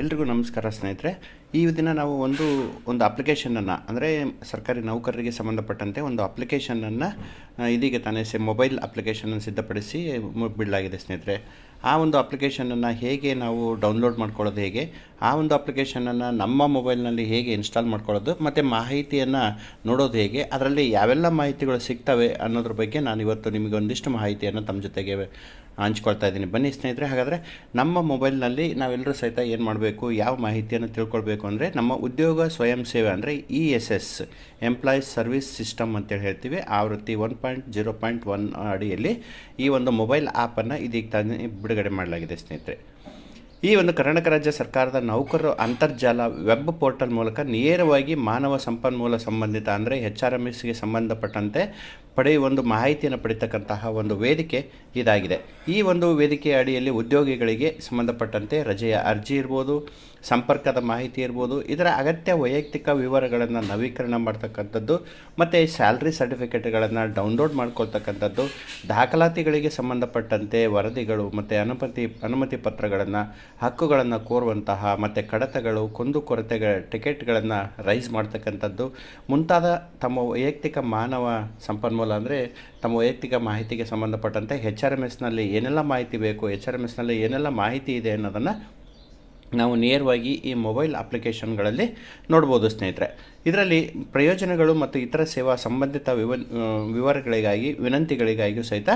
ಎಲ್ರಿಗೂ ನಮಸ್ಕಾರ ಸ್ನೇಹಿತರೆ. ಈ ದಿನ ನಾವು ಒಂದು ಒಂದು ಅಪ್ಲಿಕೇಶನನ್ನು ಅಂದರೆ ಸರ್ಕಾರಿ ನೌಕರರಿಗೆ ಸಂಬಂಧಪಟ್ಟಂತೆ ಒಂದು ಅಪ್ಲಿಕೇಶನನ್ನು ಇದೀಗ ತಾನೇ ಸೆ ಮೊಬೈಲ್ ಅಪ್ಲಿಕೇಶನನ್ನು ಸಿದ್ಧಪಡಿಸಿ ಬಿಡಲಾಗಿದೆ ಸ್ನೇಹಿತರೆ. ಆ ಒಂದು ಅಪ್ಲಿಕೇಶನನ್ನು ಹೇಗೆ ನಾವು ಡೌನ್ಲೋಡ್ ಮಾಡ್ಕೊಳ್ಳೋದು ಹೇಗೆ ಆ ಒಂದು ಅಪ್ಲಿಕೇಶನನ್ನು ನಮ್ಮ ಮೊಬೈಲ್ನಲ್ಲಿ ಹೇಗೆ ಇನ್ಸ್ಟಾಲ್ ಮಾಡ್ಕೊಳ್ಳೋದು, ಮತ್ತು ಮಾಹಿತಿಯನ್ನು ನೋಡೋದು ಹೇಗೆ, ಅದರಲ್ಲಿ ಯಾವೆಲ್ಲ ಮಾಹಿತಿಗಳು ಸಿಗ್ತವೆ ಅನ್ನೋದ್ರ ಬಗ್ಗೆ ನಾನು ಇವತ್ತು ನಿಮಗೆ ಒಂದಿಷ್ಟು ಮಾಹಿತಿಯನ್ನು ತಮ್ಮ ಜೊತೆಗೆ ಹಂಚ್ಕೊಳ್ತಾ ಇದ್ದೀನಿ. ಬನ್ನಿ ಸ್ನೇಹಿತರೆ, ಹಾಗಾದರೆ ನಮ್ಮ ಮೊಬೈಲ್ನಲ್ಲಿ ನಾವೆಲ್ಲರೂ ಸಹಿತ ಏನು ಮಾಡಬೇಕು, ಯಾವ ಮಾಹಿತಿಯನ್ನು ತಿಳ್ಕೊಳ್ಬೇಕು ಅಂದರೆ ನಮ್ಮ ಉದ್ಯೋಗ ಸ್ವಯಂ ಸೇವೆ ಅಂದರೆ E S S employees service system ಅಂತೇಳಿ ಹೇಳ್ತೀವಿ. ಆವೃತ್ತಿ one point zero point one ಅಡಿಯಲ್ಲಿ ಈ ಒಂದು ಮೊಬೈಲ್ ಆ್ಯಪನ್ನು ಇದೀಗ ತಾನೇ ಬಿಡುಗಡೆ ಮಾಡಲಾಗಿದೆ ಸ್ನೇಹಿತರೆ. ಈ ಒಂದು ಕರ್ನಾಟಕ ರಾಜ್ಯ ಸರ್ಕಾರದ ನೌಕರರು ಅಂತರ್ಜಾಲ ವೆಬ್ ಪೋರ್ಟಲ್ ಮೂಲಕ ನೇರವಾಗಿ ಮಾನವ ಸಂಪನ್ಮೂಲ ಸಂಬಂಧಿತ ಅಂದರೆ ಎಚ್ ಆರ್ ಎಂ ಎಸ್ಗೆ ಸಂಬಂಧಪಟ್ಟಂತೆ ಪಡೆಯುವ ಒಂದು ಮಾಹಿತಿಯನ್ನು ಪಡಿತಕ್ಕಂತಹ ಒಂದು ವೇದಿಕೆ ಇದಾಗಿದೆ. ಈ ಒಂದು ವೇದಿಕೆಯ ಅಡಿಯಲ್ಲಿ ಉದ್ಯೋಗಿಗಳಿಗೆ ಸಂಬಂಧಪಟ್ಟಂತೆ ರಜೆಯ ಅರ್ಜಿ ಇರ್ಬೋದು, ಸಂಪರ್ಕದ ಮಾಹಿತಿ ಇರ್ಬೋದು, ಇದರ ಅಗತ್ಯ ವೈಯಕ್ತಿಕ ವಿವರಗಳನ್ನು ನವೀಕರಣ ಮಾಡ್ತಕ್ಕಂಥದ್ದು, ಮತ್ತು ಸ್ಯಾಲ್ರಿ ಸರ್ಟಿಫಿಕೇಟ್ಗಳನ್ನು ಡೌನ್ಲೋಡ್ ಮಾಡ್ಕೊಳ್ತಕ್ಕಂಥದ್ದು, ದಾಖಲಾತಿಗಳಿಗೆ ಸಂಬಂಧಪಟ್ಟಂತೆ ವರದಿಗಳು ಮತ್ತು ಅನುಮತಿ ಅನುಮತಿ ಪತ್ರಗಳನ್ನು, ಹಕ್ಕುಗಳನ್ನು ಕೋರುವಂತಹ ಮತ್ತು ಕಡತಗಳು ಕುಂದುಕೊರತೆಗಳ ಟಿಕೆಟ್ಗಳನ್ನು ರೈಸ್ ಮಾಡ್ತಕ್ಕಂಥದ್ದು, ಮುಂತಾದ ತಮ್ಮ ವೈಯಕ್ತಿಕ ಮಾನವ ಸಂಪನ್ಮೂಲ ಅಂದರೆ ತಮ್ಮ ವೈಯಕ್ತಿಕ ಮಾಹಿತಿಗೆ ಸಂಬಂಧಪಟ್ಟಂತೆ ಹೆಚ್ ಆರ್ ಎಂ ಎಸ್ನಲ್ಲಿ ಏನೆಲ್ಲ ಮಾಹಿತಿ ಬೇಕು ಎಚ್ ಆರ್ ಎಂ ಎಸ್ನಲ್ಲಿ ಏನೆಲ್ಲ ಮಾಹಿತಿ ಇದೆ ಅನ್ನೋದನ್ನು ನಾವು ನೇರವಾಗಿ ಈ ಮೊಬೈಲ್ ಅಪ್ಲಿಕೇಶನ್ಗಳಲ್ಲಿ ನೋಡ್ಬೋದು ಸ್ನೇಹಿತರೆ. ಇದರಲ್ಲಿ ಪ್ರಯೋಜನಗಳು ಮತ್ತು ಇತರ ಸೇವಾ ಸಂಬಂಧಿತ ವಿವ ವಿವರಗಳಿಗಾಗಿ, ವಿನಂತಿಗಳಿಗಾಗಿಯೂ ಸಹಿತ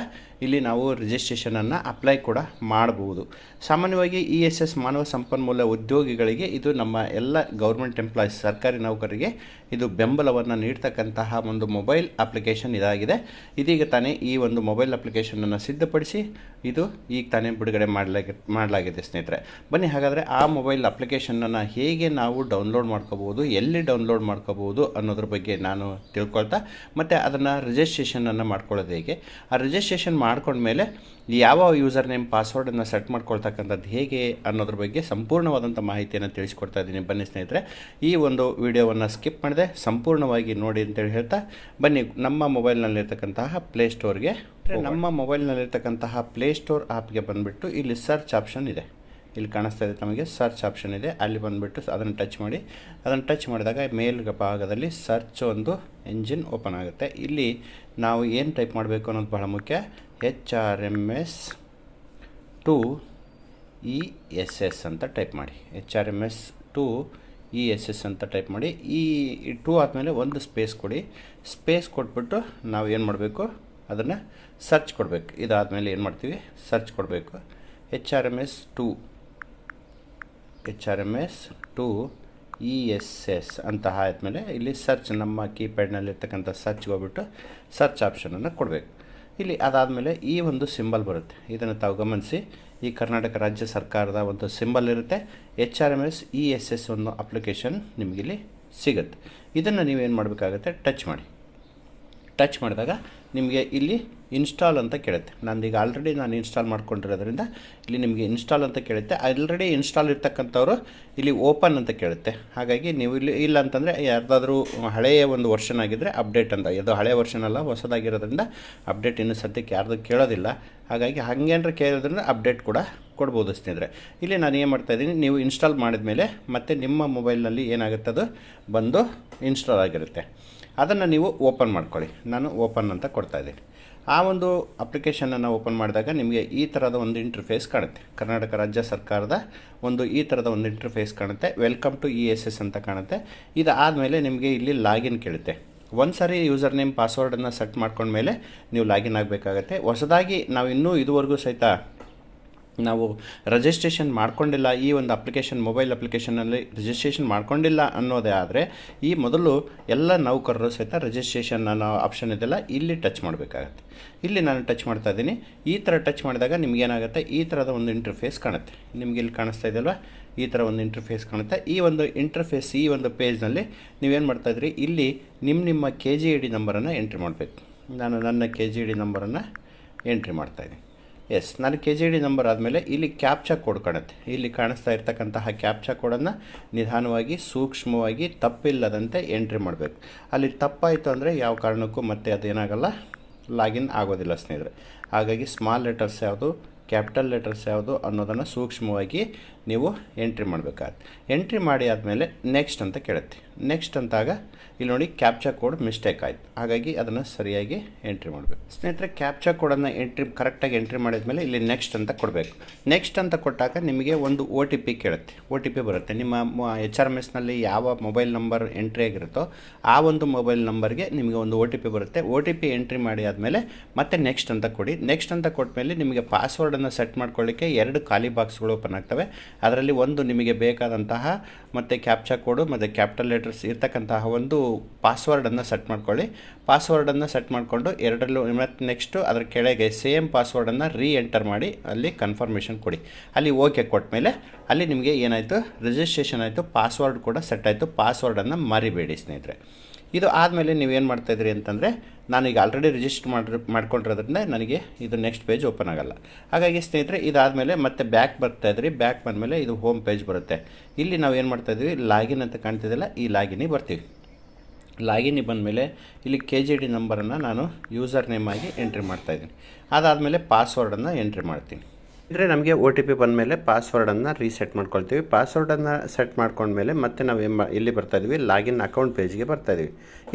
ಇಲ್ಲಿ ನಾವು ರಿಜಿಸ್ಟ್ರೇಷನನ್ನು ಅಪ್ಲೈ ಕೂಡ ಮಾಡಬಹುದು. ಸಾಮಾನ್ಯವಾಗಿ ಇ ಎಸ್ ಎಸ್ ಮಾನವ ಸಂಪನ್ಮೂಲ ಉದ್ಯೋಗಿಗಳಿಗೆ ಇದು ನಮ್ಮ ಎಲ್ಲ ಗೌರ್ಮೆಂಟ್ ಎಂಪ್ಲಾಯೀಸ್ ಸರ್ಕಾರಿ ನೌಕರಿಗೆ ಇದು ಬೆಂಬಲವನ್ನು ನೀಡ್ತಕ್ಕಂತಹ ಒಂದು ಮೊಬೈಲ್ ಅಪ್ಲಿಕೇಶನ್ ಇದಾಗಿದೆ. ಇದೀಗ ತಾನೇ ಈ ಒಂದು ಮೊಬೈಲ್ ಅಪ್ಲಿಕೇಶನನ್ನು ಸಿದ್ಧಪಡಿಸಿ ಇದು ಈಗ ತಾನೇ ಬಿಡುಗಡೆ ಮಾಡಲಾಗಿ ಮಾಡಲಾಗಿದೆ ಸ್ನೇಹಿತರೆ. ಬನ್ನಿ, ಹಾಗಾದರೆ ಆ ಮೊಬೈಲ್ ಅಪ್ಲಿಕೇಶನನ್ನು ಹೇಗೆ ನಾವು ಡೌನ್ಲೋಡ್ ಮಾಡ್ಕೋಬೋದು ಎಲ್ಲಿ ಡೌನ್ಲೋಡ್ ಮಾಡ್ಕೋಬೋದು ಅನ್ನೋದ್ರ ಬಗ್ಗೆ ನಾನು ತಿಳ್ಕೊಳ್ತಾ ಮತ್ತು ಅದನ್ನು ರಿಜಿಸ್ಟ್ರೇಷನನ್ನು ಮಾಡ್ಕೊಳ್ಳೋದು ಹೇಗೆ? ಆ ರಿಜಿಸ್ಟ್ರೇಷನ್ ಮಾಡ್ಕೊಂಡ್ಮೇಲೆ ಯಾವ ಯೂಸರ್ ನೇಮ್ ಪಾಸ್ವರ್ಡನ್ನು ಸೆಟ್ ಮಾಡ್ಕೊಳ್ತಕ್ಕಂಥದ್ದು ಹೇಗೆ ಅನ್ನೋದ್ರ ಬಗ್ಗೆ ಸಂಪೂರ್ಣವಾದಂಥ ಮಾಹಿತಿಯನ್ನು ತಿಳಿಸ್ಕೊಡ್ತಾ ಇದ್ದೀನಿ. ಬನ್ನಿ ಸ್ನೇಹಿತರೆ ಈ ಒಂದು ವಿಡಿಯೋವನ್ನು ಸ್ಕಿಪ್ ಮಾಡಿದೆ ಸಂಪೂರ್ಣವಾಗಿ ನೋಡಿ ಅಂತೇಳಿ ಹೇಳ್ತಾ ಬನ್ನಿ ನಮ್ಮ ಮೊಬೈಲ್ನಲ್ಲಿರ್ತಕ್ಕಂತಹ ಪ್ಲೇಸ್ಟೋರ್ಗೆ ನಮ್ಮ ಮೊಬೈಲ್ನಲ್ಲಿರ್ತಕ್ಕಂತಹ ಪ್ಲೇಸ್ಟೋರ್ ಆ್ಯಪ್ಗೆ ಬಂದುಬಿಟ್ಟು ಇಲ್ಲಿ ಸರ್ಚ್ ಆಪ್ಷನ್ ಇದೆ. ಇಲ್ಲಿ ಕಾಣಿಸ್ತಾ ಇದೆ ತಮಗೆ ಸರ್ಚ್ ಆಪ್ಷನ್ ಇದೆ. ಅಲ್ಲಿ ಬಂದುಬಿಟ್ಟು ಅದನ್ನು ಟಚ್ ಮಾಡಿ. ಅದನ್ನು ಟಚ್ ಮಾಡಿದಾಗ ಮೇಲ್ ಭಾಗದಲ್ಲಿ ಸರ್ಚ್ ಒಂದು ಎಂಜಿನ್ ಓಪನ್ ಆಗುತ್ತೆ. ಇಲ್ಲಿ ನಾವು ಏನು ಟೈಪ್ ಮಾಡಬೇಕು ಅನ್ನೋದು ಬಹಳ ಮುಖ್ಯ. H R M S to E S S ಅಂತ ಟೈಪ್ ಮಾಡಿ. H R M S to E S S ಅಂತ ಟೈಪ್ ಮಾಡಿ. ಈ ಟೂ ಆದಮೇಲೆ ಒಂದು ಸ್ಪೇಸ್ ಕೊಡಿ. ಸ್ಪೇಸ್ ಕೊಟ್ಬಿಟ್ಟು ನಾವು ಏನು ಮಾಡಬೇಕು? ಅದನ್ನು ಸರ್ಚ್ ಕೊಡಬೇಕು. ಇದಾದಮೇಲೆ ಏನು ಮಾಡ್ತೀವಿ? ಸರ್ಚ್ ಕೊಡಬೇಕು. H R M S to H R M S to E S S ಅಂತ ಆದಮೇಲೆ ಇಲ್ಲಿ ಸರ್ಚ್ ನಮ್ಮ ಕೀಪ್ಯಾಡ್ನಲ್ಲಿರ್ತಕ್ಕಂಥ ಸರ್ಚ್ಗೆ ಹೋಗ್ಬಿಟ್ಟು ಸರ್ಚ್ ಆಪ್ಷನನ್ನು ಕೊಡಬೇಕು. ಇಲ್ಲಿ ಅದಾದಮೇಲೆ ಈ ಒಂದು ಸಿಂಬಲ್ ಬರುತ್ತೆ. ಇದನ್ನು ತಾವು ಗಮನಿಸಿ. ಈ ಕರ್ನಾಟಕ ರಾಜ್ಯ ಸರ್ಕಾರದ ಒಂದು ಸಿಂಬಲ್ ಇರುತ್ತೆ. H R M S E S S ಒಂದು ಅಪ್ಲಿಕೇಶನ್ ನಿಮಗಿಲ್ಲಿ ಸಿಗುತ್ತೆ. ಇದನ್ನು ನೀವೇನು ಮಾಡಬೇಕಾಗತ್ತೆ? ಟಚ್ ಮಾಡಿ. ಟಚ್ ಮಾಡಿದಾಗ ನಿಮಗೆ ಇಲ್ಲಿ ಇನ್ಸ್ಟಾಲ್ ಅಂತ ಕೇಳುತ್ತೆ. ನಂದೀಗ ಆಲ್ರೆಡಿ ನಾನು ಇನ್ಸ್ಟಾಲ್ ಮಾಡ್ಕೊಂಡಿರೋದ್ರಿಂದ ಇಲ್ಲಿ ನಿಮಗೆ ಇನ್ಸ್ಟಾಲ್ ಅಂತ ಕೇಳುತ್ತೆ. ಆಲ್ರೆಡಿ ಇನ್ಸ್ಟಾಲ್ ಇರ್ತಕ್ಕಂಥವ್ರು ಇಲ್ಲಿ ಓಪನ್ ಅಂತ ಕೇಳುತ್ತೆ. ಹಾಗಾಗಿ ನೀವು ಇಲ್ಲಿ ಇಲ್ಲ ಅಂತಂದರೆ ಯಾರ್ದಾದ್ರೂ ಹಳೆಯ ಒಂದು ವರ್ಷನ್ ಆಗಿದ್ದರೆ ಅಪ್ಡೇಟ್ ಅಂತ. ಇದು ಹಳೆಯ ವರ್ಷನ್ ಅಲ್ಲ, ಹೊಸದಾಗಿರೋದ್ರಿಂದ ಅಪ್ಡೇಟ್ ಇನ್ನೂ ಸದ್ಯಕ್ಕೆ ಯಾರ್ದು ಕೇಳೋದಿಲ್ಲ. ಹಾಗಾಗಿ ಹಾಗೇನಾರ ಕೇಳೋದ್ರಿಂದ ಅಪ್ಡೇಟ್ ಕೂಡ ಕೊಡ್ಬೋದು ಸ್ನೇಹಿತರೆ. ಇಲ್ಲಿ ನಾನು ಏನು ಮಾಡ್ತಾ ಇದ್ದೀನಿ, ನೀವು ಇನ್ಸ್ಟಾಲ್ ಮಾಡಿದ ಮೇಲೆ ಮತ್ತೆ ನಿಮ್ಮ ಮೊಬೈಲ್ನಲ್ಲಿ ಏನಾಗುತ್ತೆ ಅದು ಬಂದು ಇನ್ಸ್ಟಾಲ್ ಆಗಿರುತ್ತೆ. ಅದನ್ನು ನೀವು ಓಪನ್ ಮಾಡ್ಕೊಳ್ಳಿ. ನಾನು ಓಪನ್ ಅಂತ ಕೊಡ್ತಾ ಇದ್ದೀನಿ. ಆ ಒಂದು ಅಪ್ಲಿಕೇಶನನ್ನು ಓಪನ್ ಮಾಡಿದಾಗ ನಿಮಗೆ ಈ ಥರದ ಒಂದು ಇಂಟರ್ಫೇಸ್ ಕಾಣುತ್ತೆ. ಕರ್ನಾಟಕ ರಾಜ್ಯ ಸರ್ಕಾರದ ಒಂದು ಈ ಥರದ ಒಂದು ಇಂಟರ್ಫೇಸ್ ಕಾಣುತ್ತೆ. Welcome to E S S ಅಂತ ಕಾಣುತ್ತೆ. ಇದಾದಮೇಲೆ ನಿಮಗೆ ಇಲ್ಲಿ ಲಾಗಿನ್ ಕೇಳುತ್ತೆ. ಒಂದು ಸಾರಿ ಯೂಸರ್ ನೇಮ್ ಪಾಸ್ವರ್ಡನ್ನು ಸೆಟ್ ಮಾಡ್ಕೊಂಡ್ಮೇಲೆ ನೀವು ಲಾಗಿನ್ ಆಗಬೇಕಾಗತ್ತೆ. ಹೊಸದಾಗಿ ನಾವು ಇನ್ನೂ ಇದುವರೆಗೂ ಸಹಿತ ನಾವು ರಿಜಿಸ್ಟ್ರೇಷನ್ ಮಾಡ್ಕೊಂಡಿಲ್ಲ, ಈ ಒಂದು ಅಪ್ಲಿಕೇಶನ್ ಮೊಬೈಲ್ ಅಪ್ಲಿಕೇಶನಲ್ಲಿ ರಿಜಿಸ್ಟ್ರೇಷನ್ ಮಾಡ್ಕೊಂಡಿಲ್ಲ ಅನ್ನೋದೇ ಆದರೆ, ಈ ಮೊದಲು ಎಲ್ಲ ನೌಕರರು ಸಹಿತ ರಿಜಿಸ್ಟ್ರೇಷನ್ ಅನ್ನೋ ಆಪ್ಷನ್ ಇದೆಲ್ಲ ಇಲ್ಲಿ ಟಚ್ ಮಾಡಬೇಕಾಗತ್ತೆ. ಇಲ್ಲಿ ನಾನು ಟಚ್ ಮಾಡ್ತಾ ಇದ್ದೀನಿ. ಈ ಥರ ಟಚ್ ಮಾಡಿದಾಗ ನಿಮಗೇನಾಗುತ್ತೆ ಈ ಥರದ ಒಂದು ಇಂಟರ್ಫೇಸ್ ಕಾಣುತ್ತೆ. ನಿಮಗೆ ಇಲ್ಲಿ ಕಾಣಿಸ್ತಾ ಇದೆಯಲ್ವ ಈ ಥರ ಒಂದು ಇಂಟರ್ಫೇಸ್ ಕಾಣುತ್ತೆ. ಈ ಒಂದು ಇಂಟರ್ಫೇಸ್ ಈ ಒಂದು ಪೇಜ್ನಲ್ಲಿ ನೀವೇನು ಮಾಡ್ತಾಯಿದ್ರಿ ಇಲ್ಲಿ ನಿಮ್ಮ ನಿಮ್ಮ ಕೆ ಜಿ ಡಿ ನಂಬರನ್ನು ಎಂಟ್ರಿ ಮಾಡಬೇಕು. ನಾನು ನನ್ನ ಕೆ ಜಿ ಇ ಡಿ ನಂಬರನ್ನು ಎಂಟ್ರಿ ಮಾಡ್ತಾಯಿದ್ದೀನಿ ಎಸ್ ನಾನು ಕೆ ಜಿ ಡಿ ನಂಬರ್ ಆದಮೇಲೆ ಇಲ್ಲಿ ಕ್ಯಾಪ್ಚಾ ಕೋಡ್ ಕಾಣುತ್ತೆ. ಇಲ್ಲಿ ಕಾಣಿಸ್ತಾ ಇರ್ತಕ್ಕಂತಹ ಕ್ಯಾಪ್ಚಾ ಕೋಡನ್ನು ನಿಧಾನವಾಗಿ, ಸೂಕ್ಷ್ಮವಾಗಿ, ತಪ್ಪಿಲ್ಲದಂತೆ ಎಂಟ್ರಿ ಮಾಡಬೇಕು. ಅಲ್ಲಿ ತಪ್ಪಾಯಿತು ಅಂದರೆ ಯಾವ ಕಾರಣಕ್ಕೂ ಮತ್ತೆ ಅದೇನಾಗಲ್ಲ ಲಾಗಿನ್ ಆಗೋದಿಲ್ಲ ಸ್ನೇಹಿತರೆ. ಹಾಗಾಗಿ ಸ್ಮಾಲ್ ಲೆಟರ್ಸ್ ಯಾವುದು ಕ್ಯಾಪಿಟಲ್ ಲೆಟರ್ಸ್ ಯಾವುದು ಅನ್ನೋದನ್ನು ಸೂಕ್ಷ್ಮವಾಗಿ ನೀವು ಎಂಟ್ರಿ ಮಾಡಬೇಕಾಗತ್ತೆ. ಎಂಟ್ರಿ ಮಾಡಿ ಆದಮೇಲೆ ನೆಕ್ಸ್ಟ್ ಅಂತ ಕೇಳುತ್ತೆ. ನೆಕ್ಸ್ಟ್ ಅಂತಾಗ ಇಲ್ಲಿ ನೋಡಿ ಕ್ಯಾಪ್ಚಾ ಕೋಡ್ ಮಿಸ್ಟೇಕ್ ಆಯಿತು. ಹಾಗಾಗಿ ಅದನ್ನು ಸರಿಯಾಗಿ ಎಂಟ್ರಿ ಮಾಡಬೇಕು. ಸ್ನೇಹಿತರೆ ಕ್ಯಾಪ್ಚಾ ಕೋಡನ್ನು ಎಂಟ್ರಿ ಕರೆಕ್ಟಾಗಿ ಎಂಟ್ರಿ ಮಾಡಿದ್ಮೇಲೆ ಇಲ್ಲಿ ನೆಕ್ಸ್ಟ್ ಅಂತ ಕೊಡಬೇಕು. ನೆಕ್ಸ್ಟ್ ಅಂತ ಕೊಟ್ಟಾಗ ನಿಮಗೆ ಒಂದು ಓ ಟಿ ಪಿ ಕೇಳುತ್ತೆ. ಓ ಟಿ ಪಿ ಬರುತ್ತೆ. ನಿಮ್ಮ ಎಚ್ ಆರ್ ಎಂ ಎಸ್ನಲ್ಲಿ ಯಾವ ಮೊಬೈಲ್ ನಂಬರ್ ಎಂಟ್ರಿ ಆಗಿರುತ್ತೋ ಆ ಒಂದು ಮೊಬೈಲ್ ನಂಬರ್ಗೆ ನಿಮಗೆ ಒಂದು ಓ ಟಿ ಪಿ ಬರುತ್ತೆ. ಓ ಟಿ ಪಿ ಎಂಟ್ರಿ ಮಾಡಿ ಆದಮೇಲೆ ಮತ್ತೆ ನೆಕ್ಸ್ಟ್ ಅಂತ ಕೊಡಿ. ನೆಕ್ಸ್ಟ್ ಅಂತ ಕೊಟ್ಟ ಮೇಲೆ ನಿಮಗೆ ಪಾಸ್ವರ್ಡನ್ನು ಸೆಟ್ ಮಾಡ್ಕೊಳ್ಳಿಕ್ಕೆ ಎರಡು ಖಾಲಿ ಬಾಕ್ಸ್ಗಳು ಓಪನ್ ಆಗ್ತವೆ. ಅದರಲ್ಲಿ ಒಂದು ನಿಮಗೆ ಬೇಕಾದಂತಹ ಮತ್ತು ಕ್ಯಾಪ್ಚಾ ಕೋಡು ಮತ್ತು ಕ್ಯಾಪಿಟಲ್ ಲೆಟರ್ಸ್ ಇರ್ತಕ್ಕಂತಹ ಒಂದು ಪಾಸ್ವರ್ಡನ್ನು ಸೆಟ್ ಮಾಡ್ಕೊಳ್ಳಿ. ಪಾಸ್ವರ್ಡನ್ನು ಸೆಟ್ ಮಾಡಿಕೊಂಡು ಎರಡರಲ್ಲೂ ಮತ್ತು ನೆಕ್ಸ್ಟು ಅದರ ಕೆಳಗೆ ಸೇಮ್ ಪಾಸ್ವರ್ಡನ್ನು ರೀ ಎಂಟರ್ ಮಾಡಿ, ಅಲ್ಲಿ ಕನ್ಫರ್ಮೇಷನ್ ಕೊಡಿ. ಅಲ್ಲಿ ಓಕೆ ಕೊಟ್ಮೇಲೆ ಅಲ್ಲಿ ನಿಮಗೆ ಏನಾಯಿತು? ರಿಜಿಸ್ಟ್ರೇಷನ್ ಆಯಿತು ಪಾಸ್ವರ್ಡ್ ಕೂಡ ಸೆಟ್ ಆಯಿತು. ಪಾಸ್ವರ್ಡನ್ನು ಮರಿಬೇಡಿ ಸ್ನೇಹಿತರೆ. ಇದು ಆದಮೇಲೆ ನೀವೇನು ಮಾಡ್ತಾಯಿದ್ರಿ ಅಂತಂದರೆ ನಾನೀಗ ಆಲ್ರೆಡಿ ರಿಜಿಸ್ಟರ್ ಮಾಡಿ ಮಾಡ್ಕೊಂಡಿರೋದ್ರಿಂದ ನನಗೆ ಇದು ನೆಕ್ಸ್ಟ್ ಪೇಜ್ ಓಪನ್ ಆಗೋಲ್ಲ. ಹಾಗಾಗಿ ಸ್ನೇಹಿತರೆ, ಇದಾದಮೇಲೆ ಮತ್ತೆ ಬ್ಯಾಕ್ ಬರ್ತಾ ಇದ್ರಿ ಬ್ಯಾಕ್ ಬಂದಮೇಲೆ ಇದು ಹೋಮ್ ಪೇಜ್ ಬರುತ್ತೆ. ಇಲ್ಲಿ ನಾವು ಏನು ಮಾಡ್ತಾಯಿದ್ವಿ ಲಾಗಿನ್ ಅಂತ ಕಾಣ್ತಿದ್ದಿಲ್ಲ ಈ ಲಾಗಿನಿಗೆ ಬರ್ತೀವಿ. ಲಾಗಿನಿಗೆ ಬಂದಮೇಲೆ ಇಲ್ಲಿ ಕೆ ಜಿ ಡಿ ನಂಬರನ್ನು ನಾನು ಯೂಸರ್ ನೇಮ್ ಆಗಿ ಎಂಟ್ರಿ ಮಾಡ್ತಾಯಿದ್ದೀನಿ ಅದಾದಮೇಲೆ ಪಾಸ್ವರ್ಡನ್ನು ಎಂಟ್ರಿ ಮಾಡ್ತೀನಿ. ಅಂದರೆ ನಮಗೆ ಒ ಟಿ ಪಿ ಬಂದಮೇಲೆ ಪಾಸ್ವರ್ಡನ್ನು ರೀಸೆಟ್ ಮಾಡ್ಕೊಳ್ತೀವಿ. ಪಾಸ್ವರ್ಡನ್ನು ಸೆಟ್ ಮಾಡ್ಕೊಂಡ್ಮೇಲೆ ಮತ್ತೆ ನಾವು ಏನು ಇಲ್ಲಿ ಇದ್ದೀವಿ ಲಾಗಿನ್ ಅಕೌಂಟ್ ಪೇಜ್ಗೆ ಬರ್ತಾಯಿದ್ವಿ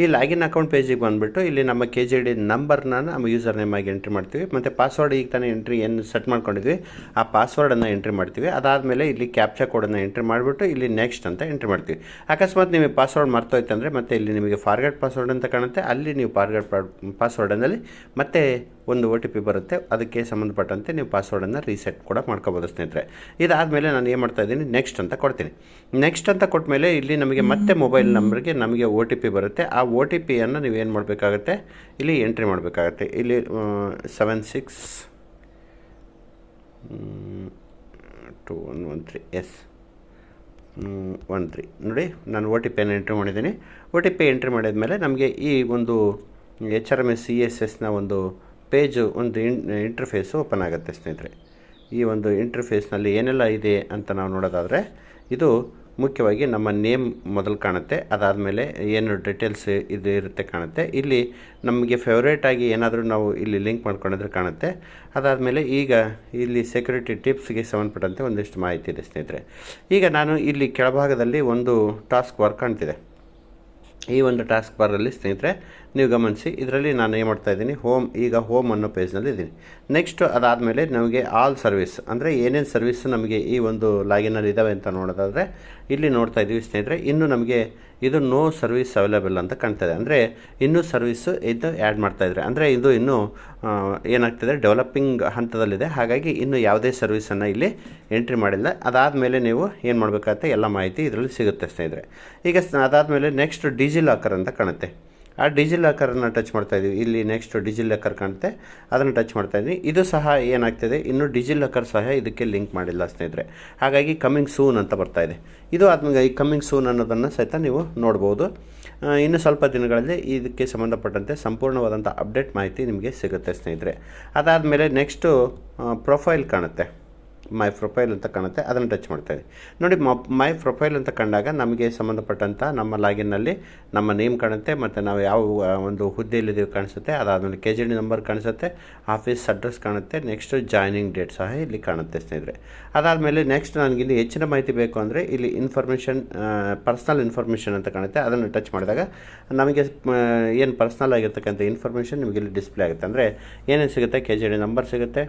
ಈ ಲಾಗಿನ್ ಅಕೌಂಟ್ ಪೇಜಿಗೆ ಬಂದುಬಿಟ್ಟು ಇಲ್ಲಿ ನಮ್ಮ ಕೆ ಜಿ ಡಿ ನಂಬರ್ನ ನಮ್ಮ ಯೂಸರ್ ನೇಮ್ ಆಗಿ ಎಂಟ್ರಿ ಮಾಡ್ತೀವಿ. ಮತ್ತು ಪಾಸ್ವರ್ಡ್ ಈಗ ತಾನೇ ಎಂಟ್ರಿ ಏನು ಸೆಟ್ ಮಾಡ್ಕೊಂಡಿದ್ವಿ, ಆ ಪಾಸ್ವರ್ಡನ್ನು ಎಂಟ್ರಿ ಮಾಡ್ತೀವಿ. ಅದಾದಮೇಲೆ ಇಲ್ಲಿ ಕ್ಯಾಪ್ಚಾ ಕೋಡನ್ನು ಎಂಟ್ರಿ ಮಾಡಿಬಿಟ್ಟು ಇಲ್ಲಿ ನೆಕ್ಸ್ಟ್ ಅಂತ ಎಂಟ್ರಿ ಮಾಡ್ತೀವಿ. ಅಕಸ್ಮಾತ್ ನಿಮಗೆ ಪಾಸ್ವರ್ಡ್ ಮರ್ತೋಯ್ತು ಅಂದರೆ ಮತ್ತೆ ಇಲ್ಲಿ ನಿಮಗೆ ಫಾರ್ಗೆಟ್ ಪಾಸ್ವರ್ಡ್ ಅಂತ ಕಾಣುತ್ತೆ. ಅಲ್ಲಿ ನೀವು ಫಾರ್ಗೆಟ್ ಪಾಸ್ವರ್ಡಲ್ಲಿ ಮತ್ತೆ ಒಂದು ಒ ಟಿ ಪಿ ಬರುತ್ತೆ. ಅದಕ್ಕೆ ಸಂಬಂಧಪಟ್ಟಂತೆ ನೀವು ಪಾಸ್ವರ್ಡನ್ನು ರೀಸೆಟ್ ಕೂಡ ಮಾಡ್ಕೋಬೋದು ಸ್ನೇಹಿತರೆ. ಇದಾದಮೇಲೆ ನಾನು ಏನು ಮಾಡ್ತಾ ಇದ್ದೀನಿ? ನೆಕ್ಸ್ಟ್ ಅಂತ ಕೊಡ್ತೀನಿ. ನೆಕ್ಸ್ಟ್ ಅಂತ ಕೊಟ್ಟಮೇಲೆ ಇಲ್ಲಿ ನಮಗೆ ಮತ್ತೆ ಮೊಬೈಲ್ ನಂಬರ್ಗೆ ನಮಗೆ ಒ ಟಿ ಪಿ ಬರುತ್ತೆ. ಆ ಒ ಟಿ ಪಿಯನ್ನು ನೀವು ಏನು ಮಾಡಬೇಕಾಗತ್ತೆ? ಇಲ್ಲಿ ಎಂಟ್ರಿ ಮಾಡಬೇಕಾಗತ್ತೆ. ಇಲ್ಲಿ seven six two one one three S one three ನೋಡಿ ನಾನು ಒ ಟಿ ಪಿಯನ್ನು ಎಂಟ್ರಿ ಮಾಡಿದ್ದೀನಿ. ಒ ಟಿ ಪಿ ಎಂಟ್ರಿ ಮಾಡಿದ ಮೇಲೆ ನಮಗೆ ಈ ಒಂದು H R M S C S ಎಸ್ನ ಒಂದು ಪೇಜು ಒಂದು ಇಂಟರ್ಫೇಸು ಓಪನ್ ಆಗುತ್ತೆ ಸ್ನೇಹಿತರೆ. ಈ ಒಂದು ಇಂಟರ್ಫೇಸ್ನಲ್ಲಿ ಏನೆಲ್ಲ ಇದೆ ಅಂತ ನಾವು ನೋಡೋದಾದರೆ, ಇದು ಮುಖ್ಯವಾಗಿ ನಮ್ಮ ನೇಮ್ ಮೊದಲು ಕಾಣುತ್ತೆ, ಅದಾದಮೇಲೆ ಏನು ಡೀಟೇಲ್ಸ್ ಇದು ಇರುತ್ತೆ ಕಾಣುತ್ತೆ. ಇಲ್ಲಿ ನಮಗೆ ಫೇವ್ರೇಟ್ ಆಗಿ ಏನಾದರೂ ನಾವು ಇಲ್ಲಿ ಲಿಂಕ್ ಮಾಡ್ಕೊಂಡಿದ್ರೆ ಕಾಣುತ್ತೆ. ಅದಾದಮೇಲೆ ಈಗ ಇಲ್ಲಿ ಸೆಕ್ಯೂರಿಟಿ ಟಿಪ್ಸ್ಗೆ ಸಂಬಂಧಪಟ್ಟಂತೆ ಒಂದಿಷ್ಟು ಮಾಹಿತಿ ಇದೆ ಸ್ನೇಹಿತರೆ. ಈಗ ನಾನು ಇಲ್ಲಿ ಕೆಳಭಾಗದಲ್ಲಿ ಒಂದು ಟಾಸ್ಕ್ ಬಾರ್ ಕಾಣ್ತಿದೆ. ಈ ಒಂದು ಟಾಸ್ಕ್ ಬಾರಲ್ಲಿ ಸ್ನೇಹಿತರೆ ನೀವು ಗಮನಿಸಿ, ಇದರಲ್ಲಿ ನಾನು ಏನು ಮಾಡ್ತಾ ಇದ್ದೀನಿ ಹೋಮ್ ಈಗ ಹೋಮ್ ಅನ್ನೋ ಪೇಜ್ನಲ್ಲಿ ಇದ್ದೀನಿ. ನೆಕ್ಸ್ಟ್ ಅದಾದಮೇಲೆ ನಮಗೆ ಆಲ್ ಸರ್ವಿಸ್ ಅಂದರೆ ಏನೇನು ಸರ್ವಿಸ್ ನಮಗೆ ಈ ಒಂದು ಲಾಗಿನಲ್ಲಿ ಇದ್ದಾವೆ ಅಂತ ನೋಡೋದಾದರೆ, ಇಲ್ಲಿ ನೋಡ್ತಾ ಇದ್ದೀವಿ ಸ್ನೇಹಿತರೆ, ಇನ್ನು ನಮಗೆ ಇದು ನೋ ಸರ್ವಿಸ್ ಅವೈಲೇಬಲ್ ಅಂತ ಕಾಣ್ತದೆ ಅಂದರೆ ಇನ್ನೂ ಸರ್ವಿಸ್ಸು ಇದು ಆ್ಯಡ್ ಮಾಡ್ತಾಯಿದ್ರೆ ಅಂದರೆ ಇದು ಇನ್ನೂ ಏನಾಗ್ತಿದೆ ಡೆವಲಪಿಂಗ್ ಹಂತದಲ್ಲಿದೆ. ಹಾಗಾಗಿ ಇನ್ನೂ ಯಾವುದೇ ಸರ್ವಿಸನ್ನು ಇಲ್ಲಿ ಎಂಟ್ರಿ ಮಾಡಿಲ್ಲ. ಅದಾದಮೇಲೆ ನೀವು ಏನು ಮಾಡಬೇಕಾಗತ್ತೆ, ಎಲ್ಲ ಮಾಹಿತಿ ಇದರಲ್ಲಿ ಸಿಗುತ್ತೆ ಸ್ನೇಹಿತರೆ. ಈಗ ಅದಾದಮೇಲೆ ನೆಕ್ಸ್ಟ್ ಡಿಜಿ ಲಾಕರ್ ಅಂತ ಕಾಣುತ್ತೆ. ಆ ಡಿಜಿ ಲಾಕರನ್ನು ಟಚ್ ಮಾಡ್ತಾ ಇದೀವಿ. ಇಲ್ಲಿ ನೆಕ್ಸ್ಟ್ ಡಿಜಿ ಲಾಕರ್ ಕಾಣುತ್ತೆ. ಅದನ್ನು ಟಚ್ ಮಾಡ್ತಾ ಇದ್ದೀನಿ ಇದು ಸಹ ಏನಾಗ್ತಿದೆ? ಇನ್ನು ಡಿಜಿ ಲಾಕರ್ ಸಹ ಇದಕ್ಕೆ ಲಿಂಕ್ ಮಾಡಿಲ್ಲ ಸ್ನೇಹಿತರೆ. ಹಾಗಾಗಿ ಕಮ್ಮಿಂಗ್ ಸೂನ್ ಅಂತ ಬರ್ತಾ ಇದೆ. ಇದು ಆದ್ಮೇಲೆ ಈ ಕಮ್ಮಿಂಗ್ ಸೂನ್ ಅನ್ನೋದನ್ನು ಸಹಿತ ನೀವು ನೋಡ್ಬೋದು. ಇನ್ನು ಸ್ವಲ್ಪ ದಿನಗಳಲ್ಲಿ ಇದಕ್ಕೆ ಸಂಬಂಧಪಟ್ಟಂತೆ ಸಂಪೂರ್ಣವಾದಂಥ ಅಪ್ಡೇಟ್ ಮಾಹಿತಿ ನಿಮಗೆ ಸಿಗುತ್ತೆ ಸ್ನೇಹಿತರೆ. ಅದಾದಮೇಲೆ ನೆಕ್ಸ್ಟು ಪ್ರೊಫೈಲ್ ಕಾಣುತ್ತೆ. ಮೈ ಪ್ರೊಫೈಲ್ ಅಂತ ಕಾಣುತ್ತೆ, ಅದನ್ನು ಟಚ್ ಮಾಡ್ತೇನೆ ನೋಡಿ, ಮ ಪ್ರೊಫೈಲ್ ಅಂತ ಕಂಡಾಗ ನಮಗೆ ಸಂಬಂಧಪಟ್ಟಂಥ ನಮ್ಮ ಲಾಗಿನ್ನಲ್ಲಿ ನಮ್ಮ ನೇಮ್ ಕಾಣುತ್ತೆ, ಮತ್ತು ನಾವು ಯಾವ ಒಂದು ಹುದ್ದೆಯಲ್ಲಿದ್ದೀವಿ ಕಾಣಿಸುತ್ತೆ ಅದಾದಮೇಲೆ ಕೆ ಜಿ ಡಿ ನಂಬರ್ ಕಾಣಿಸುತ್ತೆ, ಆಫೀಸ್ ಅಡ್ರೆಸ್ ಕಾಣುತ್ತೆ ನೆಕ್ಸ್ಟ್ ಜಾಯ್ನಿಂಗ್ ಡೇಟ್ ಸಹ ಇಲ್ಲಿ ಕಾಣುತ್ತೆ ಸ್ನೇಹಿತರೆ. ಅದಾದಮೇಲೆ ನೆಕ್ಸ್ಟ್ ನನಗೆ ಇಲ್ಲಿ ಹೆಚ್ಚಿನ ಮಾಹಿತಿ ಬೇಕು ಅಂದರೆ ಇಲ್ಲಿ ಇನ್ಫಾರ್ಮೇಷನ್ ಪರ್ಸ್ನಲ್ ಇನ್ಫಾರ್ಮೇಷನ್ ಅಂತ ಕಾಣುತ್ತೆ, ಅದನ್ನು ಟಚ್ ಮಾಡಿದಾಗ ನಮಗೆ ಏನು ಪರ್ಸ್ನಲ್ ಆಗಿರ್ತಕ್ಕಂಥ ಇನ್ಫಾರ್ಮೇಷನ್ ನಿಮಗೆ ಇಲ್ಲಿ ಡಿಸ್ಪ್ಲೇ ಆಗುತ್ತೆ. ಅಂದರೆ ಏನೇನು ಸಿಗುತ್ತೆ? ಕೆ ಜಿ ಡಿ ನಂಬರ್ ಸಿಗುತ್ತೆ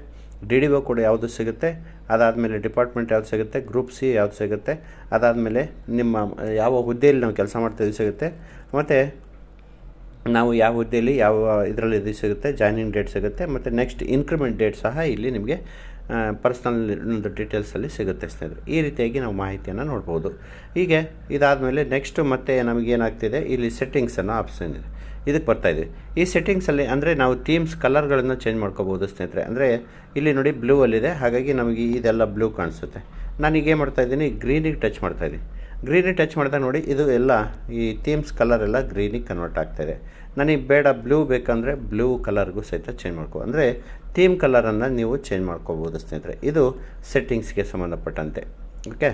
ಡಿ ಡಿ ಒ ಕೂಡ ಯಾವುದು ಸಿಗುತ್ತೆ? ಅದಾದಮೇಲೆ ಡಿಪಾರ್ಟ್ಮೆಂಟ್ ಯಾವ್ದು ಸಿಗುತ್ತೆ? ಗ್ರೂಪ್ ಸಿ ಯಾವ್ದು ಸಿಗುತ್ತೆ? ಅದಾದಮೇಲೆ ನಿಮ್ಮ, ಯಾವ ಹುದ್ದೆಯಲ್ಲಿ ನಾವು ಕೆಲಸ ಮಾಡ್ತಿದ್ದೀವಿ ಸಿಗುತ್ತೆ. ಮತ್ತು ನಾವು ಯಾವ ಹುದ್ದೆಯಲ್ಲಿ ಯಾವ ಇದರಲ್ಲಿ ಇದು ಸಿಗುತ್ತೆ? ಜಾಯ್ನಿಂಗ್ ಡೇಟ್ ಸಿಗುತ್ತೆ. ಮತ್ತು ನೆಕ್ಸ್ಟ್ ಇನ್ಕ್ರಿಮೆಂಟ್ ಡೇಟ್ ಸಹ ಇಲ್ಲಿ ನಿಮಗೆ ಪರ್ಸ್ನಲ್ ಒಂದು ಡೀಟೇಲ್ಸಲ್ಲಿ ಸಿಗುತ್ತೆ ಸ್ನೇಹಿತರೆ. ಈ ರೀತಿಯಾಗಿ ನಾವು ಮಾಹಿತಿಯನ್ನು ನೋಡ್ಬೋದು. ಹೀಗೆ ಇದಾದಮೇಲೆ ನೆಕ್ಸ್ಟು ಮತ್ತೆ ನಮಗೇನಾಗ್ತಿದೆ ಇಲ್ಲಿ ಸೆಟ್ಟಿಂಗ್ಸ್ ಅನ್ನೋ ಆಪ್ಷನ್ ಇದೆ ಇದಕ್ಕೆ ಬರ್ತಾಯಿದ್ವಿ ಈ ಸೆಟ್ಟಿಂಗ್ಸಲ್ಲಿ ಅಂದರೆ ನಾವು ಥೀಮ್ಸ್ ಕಲರ್ಗಳನ್ನು ಚೇಂಜ್ ಮಾಡ್ಕೋಬೋದು ಸ್ನೇಹಿತರೆ. ಅಂದರೆ ಇಲ್ಲಿ ನೋಡಿ ಬ್ಲೂ ಅಲ್ಲಿದೆ. ಹಾಗಾಗಿ ನಮಗೆ ಇದೆಲ್ಲ ಬ್ಲೂ ಕಾಣಿಸುತ್ತೆ. ನಾನೀಗ ಏನು ಮಾಡ್ತಾಯಿದ್ದೀನಿ ಗ್ರೀನಿಗೆ ಟಚ್ ಮಾಡ್ತಾಯಿದ್ದೀನಿ ಗ್ರೀನಿಗೆ ಟಚ್ ಮಾಡಿದಾಗ ನೋಡಿ ಇದು ಎಲ್ಲ ಈ ಥೀಮ್ಸ್ ಕಲರ್ ಎಲ್ಲ ಗ್ರೀನಿಗೆ ಕನ್ವರ್ಟ್ ಆಗ್ತಾಯಿದೆ ನನಗೆ ಬೇಡ ಬ್ಲೂ ಬೇಕಂದರೆ ಬ್ಲೂ ಕಲರ್ಗೂ ಸಹಿತ ಚೇಂಜ್ ಮಾಡ್ಕೋ ಅಂದರೆ ಥೀಮ್ ಕಲರನ್ನು ನೀವು ಚೇಂಜ್ ಮಾಡ್ಕೋಬೋದು ಸ್ನೇಹಿತರೆ. ಇದು ಸೆಟ್ಟಿಂಗ್ಸ್ಗೆ ಸಂಬಂಧಪಟ್ಟಂತೆ. ಓಕೆ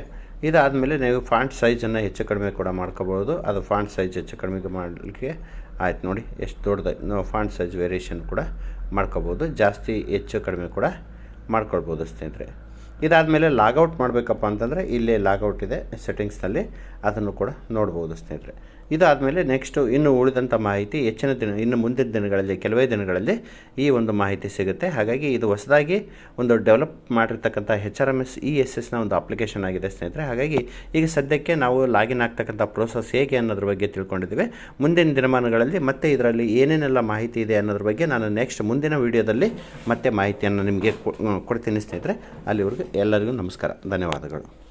ಇದಾದಮೇಲೆ ನೀವು ಫಾಂಟ್ ಸೈಜನ್ನು ಹೆಚ್ಚು ಕಡಿಮೆ ಕೂಡ ಮಾಡ್ಕೋಬೋದು ಅದು ಫಾಂಟ್ ಸೈಜ್ ಹೆಚ್ಚು ಕಡಿಮೆ ಮಾಡಲಿಕ್ಕೆ ಆಯ್ತು ನೋಡಿ, ಎಷ್ಟು ದೊಡ್ಡದಾಗಿ ಫಾಂಟ್ ಸೈಜ್ ವೇರಿಯೇಷನ್ ಕೂಡ ಮಾಡ್ಕೋಬೋದು. ಜಾಸ್ತಿ ಹೆಚ್ಚು ಕಡಿಮೆ ಕೂಡ ಮಾಡ್ಕೊಳ್ಬೋದು ಸ್ನೇಹಿತರೆ. ಇದಾದಮೇಲೆ ಲಾಗೌಟ್ ಮಾಡಬೇಕಪ್ಪ ಅಂತಂದರೆ ಇಲ್ಲೇ ಲಾಗೌಟ್ ಇದೆ ಸೆಟ್ಟಿಂಗ್ಸ್ನಲ್ಲಿ ಅದನ್ನು ಕೂಡ ನೋಡ್ಬೋದು ಸ್ನೇಹಿತರೆ. ಇದಾದಮೇಲೆ ನೆಕ್ಸ್ಟು ಇನ್ನು ಉಳಿದಂಥ ಮಾಹಿತಿ ಹೆಚ್ಚಿನ ದಿನ, ಇನ್ನು ಮುಂದಿನ ದಿನಗಳಲ್ಲಿ, ಕೆಲವೇ ದಿನಗಳಲ್ಲಿ ಈ ಒಂದು ಮಾಹಿತಿ ಸಿಗುತ್ತೆ. ಹಾಗಾಗಿ ಇದು ಹೊಸದಾಗಿ ಒಂದು ಡೆವಲಪ್ ಮಾಡಿರ್ತಕ್ಕಂಥ H R M S E S ಎಸ್ನ ಒಂದು ಅಪ್ಲಿಕೇಶನ್ ಆಗಿದೆ ಸ್ನೇಹಿತರೆ. ಹಾಗಾಗಿ ಈಗ ಸದ್ಯಕ್ಕೆ ನಾವು ಲಾಗಿನ್ ಆಗ್ತಕ್ಕಂಥ ಪ್ರೋಸೆಸ್ ಹೇಗೆ ಅನ್ನೋದ್ರ ಬಗ್ಗೆ ತಿಳ್ಕೊಂಡಿದ್ದೀವಿ. ಮುಂದಿನ ದಿನಮಾನಗಳಲ್ಲಿ ಮತ್ತೆ ಇದರಲ್ಲಿ ಏನೇನೆಲ್ಲ ಮಾಹಿತಿ ಇದೆ ಅನ್ನೋದ್ರ ಬಗ್ಗೆ ನಾನು ನೆಕ್ಸ್ಟ್ ಮುಂದಿನ ವಿಡಿಯೋದಲ್ಲಿ ಮತ್ತೆ ಮಾಹಿತಿಯನ್ನು ನಿಮಗೆ ಕೊಡ್ತೀನಿ ಸ್ನೇಹಿತರೆ. ಅಲ್ಲಿವರೆಗೂ ಎಲ್ಲರಿಗೂ ನಮಸ್ಕಾರ, ಧನ್ಯವಾದಗಳು.